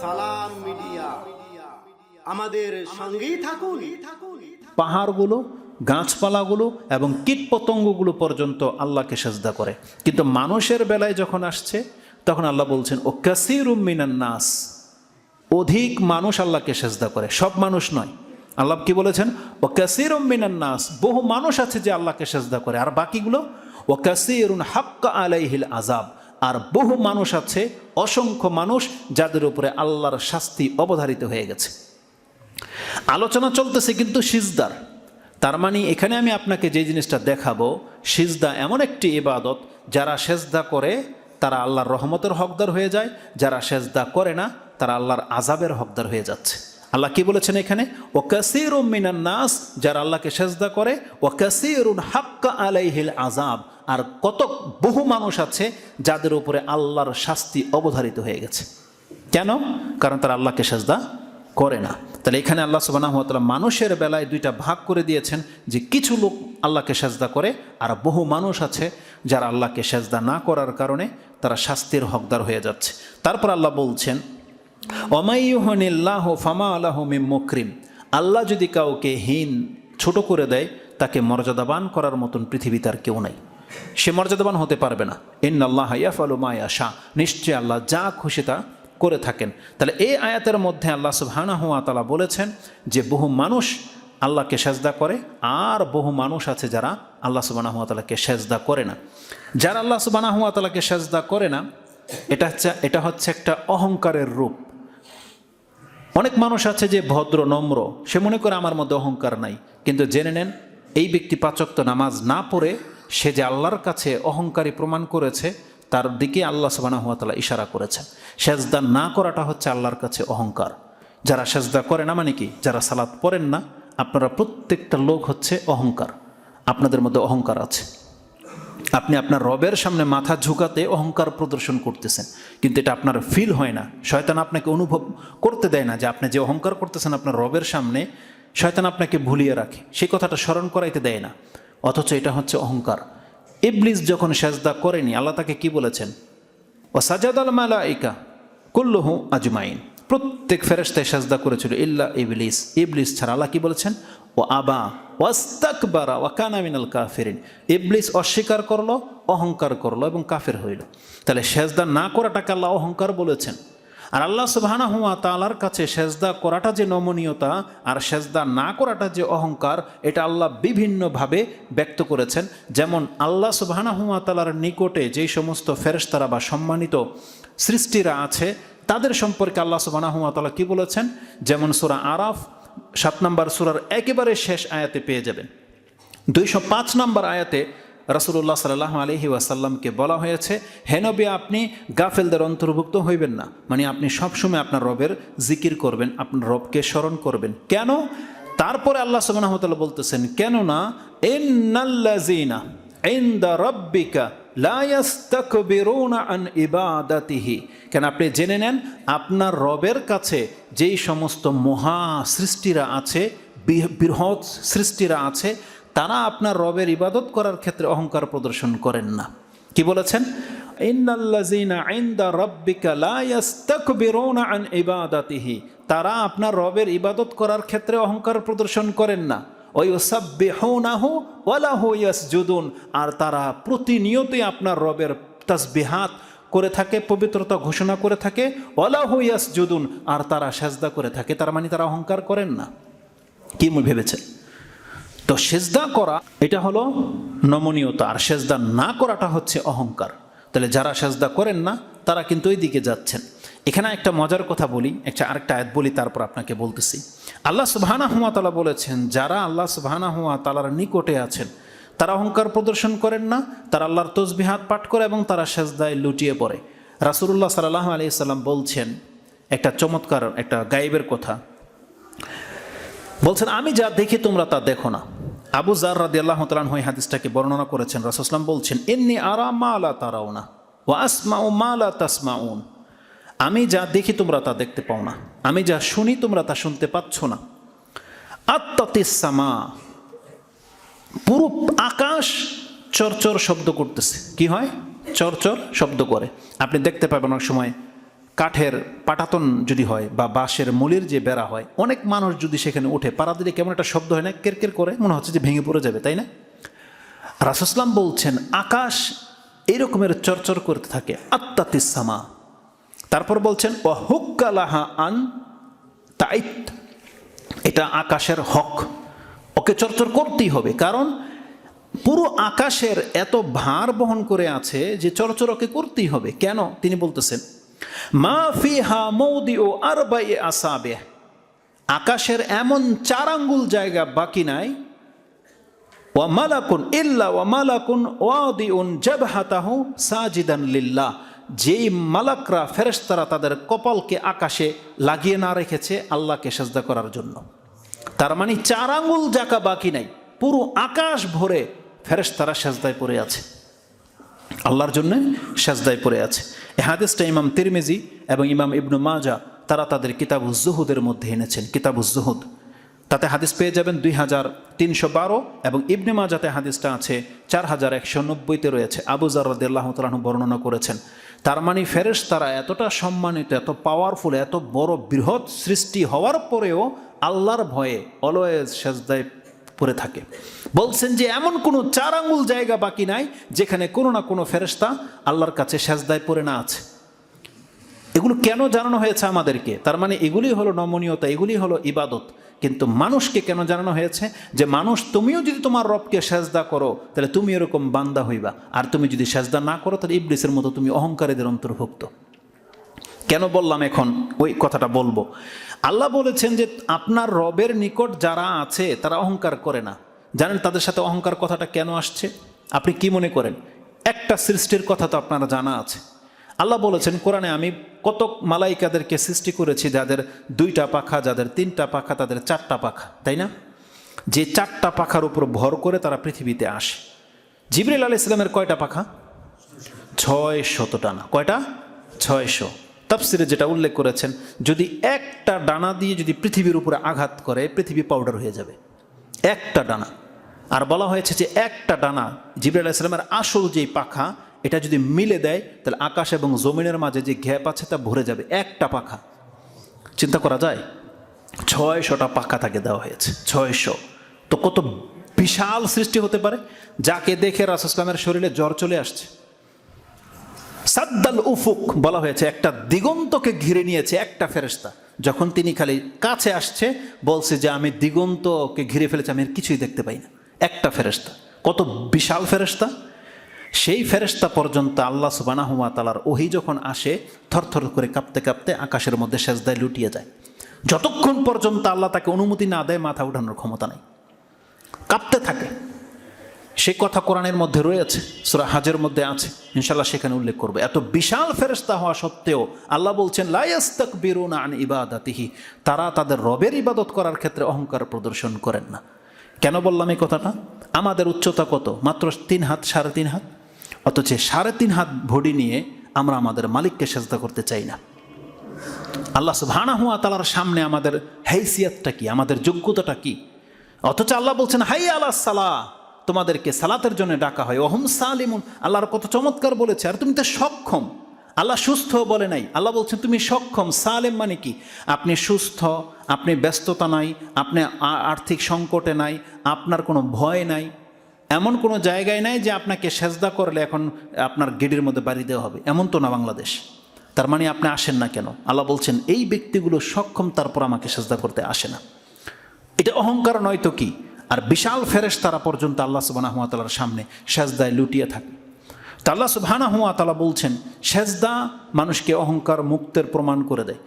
সালাম মিডিয়া। আমাদের সঙ্গেই থাকুন। পাহাড়গুলো, গাছপালাগুলো এবং কীটপতঙ্গগুলো পর্যন্ত আল্লাহকে সেজদা করে। কিন্তু মানুষের বেলায় যখন আসছে, তখন আল্লাহ বলছেন, ও কাসির নাস। অধিক মানুষ আল্লাহকে সেজদা করে। সব মানুষ নয়। আল্লাহ কি বলেছেন? ও কাসির মিনান নাস। বহু মানুষ আছে যে আল্লাহকে সেজদা করে। আর বাকিগুলো? ও কাসিরুন হাক্কা আলাইহিল আজাব আর বহু মানুষ আছে, অসংখ্য মানুষ, যাদের উপরে আল্লাহর শাস্তি অবধারিত হয়ে গেছে। আলোচনা চলতেছে কিন্তু সিজদার। তার মানে এখানে আমি আপনাকে যে জিনিসটা দেখাবো, সিজদা এমন একটি ইবাদত, যারা সেজদা করে, তারা আল্লাহর রহমতের হকদার হয়ে যায়, যারা সেজদা করে না, তারা আল্লাহর আজাবের হকদার হয়ে যাচ্ছে। আল্লাহ কি বলেছেন এখানে? ও কাসির মিনান নাস যারা আল্লাহকে সেজদা করে ও কাসিরুন হাক্কা আলাইহিল আজাব আর কত বহু মানুষ আছে যাদের উপরে আল্লাহর শাস্তি অবধারিত হয়ে গেছে। কেন? কারণ তারা আল্লাহকে সেজদা করে না। তাহলে এখানে আল্লাহ সুবাহ মানুষের বেলায় দুইটা ভাগ করে দিয়েছেন, যে কিছু লোক আল্লাহকে সেজদা করে, আর বহু মানুষ আছে যারা আল্লাহকে সেজদা না করার কারণে তারা শাস্তির হকদার হয়ে যাচ্ছে। তারপর আল্লাহ বলছেন অমাইহনিল্লাহ ফামা আল্লাহ মিম আল্লাহ যদি কাউকে হীন, ছোট করে দেয়, তাকে মর্যাদাবান করার মতন পৃথিবীতে আর কেউ নাই। সে মর্যাদাবান হতে পারবে না। ইন আল্লাহ ইয়াফালু মায়া শাহ নিশ্চয় আল্লাহ যা খুশি তা করে থাকেন। তাহলে এই আয়াতের মধ্যে আল্লাহ সুবহানা হুয়া তালা বলেছেন যে, বহু মানুষ আল্লাহকে সেজদা করে, আর বহু মানুষ আছে যারা আল্লাহ সুবানা হুয়া তালাকে সেজদা করে না। যারা আল্লাহ সুবানা হুয়া তালাকে সেজদা করে না, এটা হচ্ছে এটা হচ্ছে একটা অহংকারের রূপ। অনেক মানুষ আছে যে ভদ্র, নম্র, সে মনে করে আমার মধ্যে অহংকার নাই। কিন্তু জেনে নেন, এই ব্যক্তি পাচক্ত নামাজ না পড়ে, সে যে আল্লাহর কাছে অহংকারী প্রমাণ করেছে, তার দিকে আল্লাহ সুবানা তালা ইশারা করেছেন। সেজদা না করাটা হচ্ছে আল্লাহর কাছে অহংকার। যারা সেজদা করে না মানে কি? যারা সালাদ পড়েন না, আপনারা প্রত্যেকটা লোক হচ্ছে অহংকার। আপনাদের মধ্যে অহংকার আছে। আপনি আপনার রবের সামনে মাথা ঝুঁকাতে অহংকার প্রদর্শন করতেছেন। কিন্তু এটা আপনার ফিল হয় না। শয়তান আপনাকে অনুভব করতে দেয় না যে আপনি যে অহংকার করতেছেন আপনার রবের সামনে, শয়তান আপনাকে ভুলিয়ে রাখে। সেই কথাটা স্মরণ করাইতে দেয় না। অথচ এটা হচ্ছে অহংকার। ইবলিস যখন সেজদা করেনি, আল্লাহ তাকে কি বলেছেন? ও সাজাদ আল মালাইকা কুল্লুহু আজমাইন। প্রত্যেক ফেরেস্তায় সাজদা করেছিল, ইল্লা ইবলিস। ইবলিস ছাড়া আল্লাহ কি বলেছেন? ও আবা, ওয়াস্তাকবারা ওয়াকানা মিনাল কাফিরিন। ইবলিস অস্বীকার করল, অহংকার করল এবং কাফের হইল। তাহলে সেজদা না করাটাকে আল্লাহ অহংকার বলেছেন। আর আল্লাহ সুবাহানা হুয়া তালার কাছে সেজদা করাটা যে নমনীয়তা, আর সেজদা না করাটা যে অহংকার, এটা আল্লাহ বিভিন্নভাবে ব্যক্ত করেছেন। যেমন আল্লাহ সুবাহানা হুয়া তালার নিকটে যেই সমস্ত ফেরেশতারা বা সম্মানিত সৃষ্টিরা আছে, তাদের সম্পর্কে আল্লাহ সুবাহানা হুয়া তালা কী বলেছেন? যেমন সুরা আরাফ সাত নম্বর সুরার একেবারে শেষ আয়াতে পেয়ে যাবেন। দুইশো পাঁচ নম্বর আয়াতে রাসুল্লাহ সাল্লাহ আলহি ওয়াসাল্লামকে বলা হয়েছে হেনবে আপনি গাফেলদের অন্তর্ভুক্ত হইবেন না। মানে আপনি সবসময় আপনার রবের জিকির করবেন, আপনার রবকে স্মরণ করবেন। কেন? তারপরে আল্লাহ সুবাহতাল্লাহ বলতেছেন, কেননা এন্নাল্লাজিনা ইন্দা রব্বিকা আন ইবাদাতিহি। কেন আপনি জেনে নেন, আপনার রবের কাছে যেই সমস্ত মহা সৃষ্টিরা আছে বৃহৎ সৃষ্টিরা আছে, তারা আপনার রবের ইবাদত করার ক্ষেত্রে অহংকার প্রদর্শন করেন না। কি বলেছেন? আন তারা আপনার রবের ইবাদত করার ক্ষেত্রে অহংকার প্রদর্শন করেন না। ওয়ুসাব্বিহুনাহু ওয়া লাহু ইয়াসজুদুন। আর তারা প্রতিনিয়তই আপনার রবের তাসবিহাত করে থাকে, পবিত্রতা ঘোষণা করে থাকে, ওয়ালাহু ইয়াসজুদুন। আর তারা সেজদা করে থাকে। তার মানে তারা অহংকার করেন না। কি ভেবেছে তো সেজদা করা, এটা হলো নমনীয়তা। আর সেজদা না করাটা হচ্ছে অহংকার। তাহলে যারা সেজদা করেন না, তারা কিন্তু ওই দিকে যাচ্ছেন। এখানে একটা মজার কথা বলি, একটা আরেকটা আয়াত বলি, তারপর আপনাকে বলতেছি। আল্লাহ সুবাহানা হুয়া তালা বলেছেন, যারা আল্লাহ সুবাহানা হুয়া তালার নিকটে আছেন, তারা অহংকার প্রদর্শন করেন না, তারা আল্লাহর তসবিহাত পাঠ করে এবং তারা সেজদায় লুটিয়ে পড়ে। রাসুল্লাহ সাল্লাহ আলি সাল্লাম বলছেন, একটা চমৎকার, একটা গাইবের কথা। বলছেন, আমি যা দেখি তোমরা তা দেখো না। আবু জার রাদি আল্লাহ তালান হয়ে হাদিসটাকে বর্ণনা করেছেন রাসুসলাম বলছেন এমনি আরা মালা তারাও না ও আসমা ও মালা তাসমাউন। আমি যা দেখি তোমরা তা দেখতে পাও না। আমি যা শুনি তোমরা তা শুনতে পাচ্ছ না। আত্মতিসামা, পুরো আকাশ চরচর শব্দ করতেছে। কি হয়? চরচর শব্দ করে। আপনি দেখতে পাবেন অনেক সময় কাঠের পাটাতন যদি হয় বা বাঁশের মলির যে বেড়া হয়, অনেক মানুষ যদি সেখানে ওঠে, পাড়া দিলে কেমন একটা শব্দ হয় না? কের করে, মনে হচ্ছে যে ভেঙে পড়ে যাবে, তাই না? রাসুসলাম বলছেন, আকাশ এই রকমের চরচর করতে থাকে। আত্মাতিসামা তারপর বলছেন ও হুক্কালাহা আন তাইত এটা আকাশের হক। ওকে চরচর করতেই হবে, কারণ পুরো আকাশের এত ভার বহন করে আছে যে চরচর ওকে করতেই হবে। কেন? তিনি বলতেছেন, মা ফিহা মৌদি ও আরবাই আসাবে আকাশের এমন চার আঙ্গুল জায়গা বাকি নাই। ওয়ামালাকুন ইল্লা ওয়ামালাকুন ওয়াদিউন জাবহাতাহু সাজিদান লিল্লাহ। যেই মালাকরা ফেরেশতারা তাদের কপালকে আকাশে লাগিয়ে না রেখেছে আল্লাহকে সেজদা করার জন্য। তার মানে চার আঙুল জাকা বাকি নাই, পুরো আকাশ ভরে ফেরেশতারা সেজদায় পড়ে আছে। আল্লাহর জন্য সাজদায় পড়ে আছে। এ হাদিসটা ইমাম তিরমিজি এবং ইমাম ইবনু মাজা তারা তাদের কিতাবুজ জুহুদের মধ্যে এনেছেন কিতাবুজ জুহুদ। তাতে হাদিস পেয়ে যাবেন দুই হাজার তিনশো বারো এবং ইবনে মাজাতে হাদিসটা আছে চার হাজার একশো নব্বইতে রয়েছে। আবু তালাহু বর্ণনা করেছেন। তার মানে ফেরেশ তারা এতটা সম্মানিত, এত পাওয়ারফুল এত বড় বৃহৎ সৃষ্টি হওয়ার পরেও আল্লাহর ভয়ে অলওয়েজ সেজদায় পড়ে থাকে। বলছেন যে এমন কোনো চার আঙ্গুল জায়গা বাকি নাই যেখানে কোনো না কোনো ফেরেশতা আল্লাহর কাছে সেজদায় পড়ে না আছে। এগুলো কেন জানানো হয়েছে আমাদেরকে? তার মানে এগুলি হলো নমনীয়তা, এগুলি হলো ইবাদত। কিন্তু মানুষকে কেন জানানো হয়েছে যে, মানুষ, তুমিও যদি তোমার রবকে সেজদা করো, তাহলে তুমি এরকম বান্দা হইবা। আর তুমি যদি সেজদা না করো, তাহলে ইবলিসের মতো তুমি অহংকারীদের অন্তর্ভুক্ত। কেন বললাম এখন? ওই কথাটা বলব। আল্লাহ বলেছেন যে, আপনার রবের নিকট যারা আছে, তারা অহংকার করে না। জানেন তাদের সাথে অহংকার কথাটা কেন আসছে? আপনি কি মনে করেন? একটা সৃষ্টির কথা তো আপনারা জানা আছে। আল্লাহ বলেছেন, কোরআনে আমি কত মালাইকাদেরকে সৃষ্টি করেছি যাদের দুইটা পাখা, যাদের তিনটা পাখা, তাদের চারটা পাখা, তাই না? যে চারটা পাখার উপর ভর করে তারা পৃথিবীতে আসে। জিবরিল আলাহ ইসলামের কয়টা পাখা? ছয় শত টানা কয়টা? ছয়শো। তাফসিরে যেটা উল্লেখ করেছেন, যদি একটা ডানা দিয়ে যদি পৃথিবীর উপরে আঘাত করে, পৃথিবী পাউডার হয়ে যাবে। একটা ডানা। আর বলা হয়েছে যে একটা ডানা, জিবরাল ইসলামের আসল যেই পাখা এটা যদি মিলে দেয়, তাহলে আকাশ এবং জমিনের মাঝে যে গ্যাপ আছে তা ভরে যাবে একটা পাখা। চিন্তা করা যায়, ছয়শটা পাখা তাকে দেওয়া হয়েছে, ছয়শো। তো কত বিশাল সৃষ্টি হতে পারে, যাকে দেখে রাসুসলামের শরীরে জ্বর চলে আসছে। সাদ্দাল উফুক বলা হয়েছে, একটা দিগন্তকে ঘিরে নিয়েছে একটা ফেরেস্তা যখন তিনি খালি কাছে আসছে, বলছে যে, আমি দিগন্তকে ঘিরে ফেলেছি, আমি কিছুই দেখতে পাই না। একটা ফেরেস্তা কত বিশাল ফেরেস্তা সেই ফেরেস্তা পর্যন্ত আল্লাহ সুবানাহুমা তালার ওহি যখন আসে, থরথর করে কাঁপতে কাঁপতে আকাশের মধ্যে সেজদায় লুটিয়ে যায়। যতক্ষণ পর্যন্ত আল্লাহ তাকে অনুমতি না দেয়, মাথা উঠানোর ক্ষমতা নেই। কাঁপতে থাকে। সে কথা কোরআনের মধ্যে রয়েছে, সুরা হাজের মধ্যে আছে। ইনশাল্লাহ সেখানে উল্লেখ করবে। এত বিশাল ফেরস্তা হওয়া সত্ত্বেও আল্লাহ বলছেন লায়াস্তাক বেরুন আন ইবাদাতিহি। তারা তাদের রবের ইবাদত করার ক্ষেত্রে অহংকার প্রদর্শন করেন না। কেন বললাম এই কথাটা? আমাদের উচ্চতা কত? মাত্র তিন হাত, সাড়ে তিন হাত? অথচ সাড়ে তিন হাত ভডি নিয়ে আমরা আমাদের মালিককে সেজদা করতে চাই না। আল্লাহ সুবহানা হুয়া তালার সামনে আমাদের হেসিয়াতটা কি? আমাদের যোগ্যতাটা কি? অথচ আল্লাহ বলছেন, হাই আল্লাহ সালাহ তোমাদেরকে সালাতের জন্য ডাকা হয়। ওহম সালিমুন। আল্লাহর কত চমৎকার বলেছে, আর তুমি তো সক্ষম। আল্লাহ সুস্থ বলে নাই। আল্লাহ বলছেন, তুমি সক্ষম। সালেম মানে কি? আপনি সুস্থ, আপনি ব্যস্ততা নাই, আপনি আর্থিক সংকটে নাই, আপনার কোনো ভয় নাই। এমন কোনো জায়গায় নাই যে আপনাকে সেজদা করলে এখন আপনার গেটের মধ্যে বাড়ি দেওয়া হবে। এমন তো না বাংলাদেশ। তার মানে আপনি আসেন না কেন? আল্লাহ বলছেন, এই ব্যক্তিগুলো সক্ষম, তারপর আমাকে সেজদা করতে আসে না। এটা অহংকার নয় তো কি? আর বিশাল ফেরেশ তারা পর্যন্ত আল্লাহ সুবাহ তালার সামনে সেজদায় লুটিয়ে থাকে। তা আল্লাহ সুবহানা হুয়া তালা বলছেন, সেজদা মানুষকে অহংকার, মুক্তের প্রমাণ করে দেয়।